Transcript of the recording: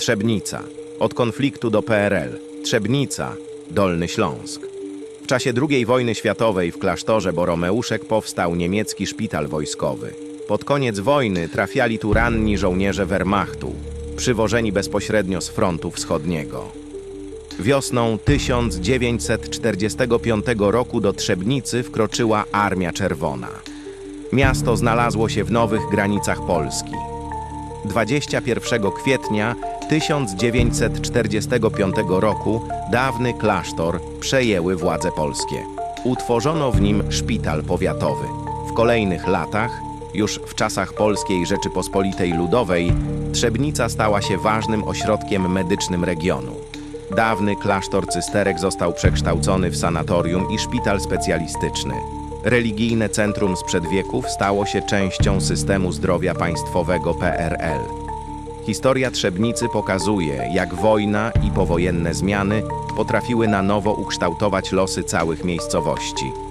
Trzebnica. Od konfliktu do PRL. Trzebnica. Dolny Śląsk. W czasie II wojny światowej w klasztorze Boromeuszek powstał niemiecki szpital wojskowy. Pod koniec wojny trafiali tu ranni żołnierze Wehrmachtu, przywożeni bezpośrednio z frontu wschodniego. Wiosną 1945 roku do Trzebnicy wkroczyła Armia Czerwona. Miasto znalazło się w nowych granicach Polski. 21 kwietnia 1945 roku dawny klasztor przejęły władze polskie. Utworzono w nim szpital powiatowy. W kolejnych latach, już w czasach Polskiej Rzeczypospolitej Ludowej, Trzebnica stała się ważnym ośrodkiem medycznym regionu. Dawny klasztor cysterek został przekształcony w sanatorium i szpital specjalistyczny. Religijne centrum sprzed wieków stało się częścią systemu zdrowia państwowego PRL. Historia Trzebnicy pokazuje, jak wojna i powojenne zmiany potrafiły na nowo ukształtować losy całych miejscowości.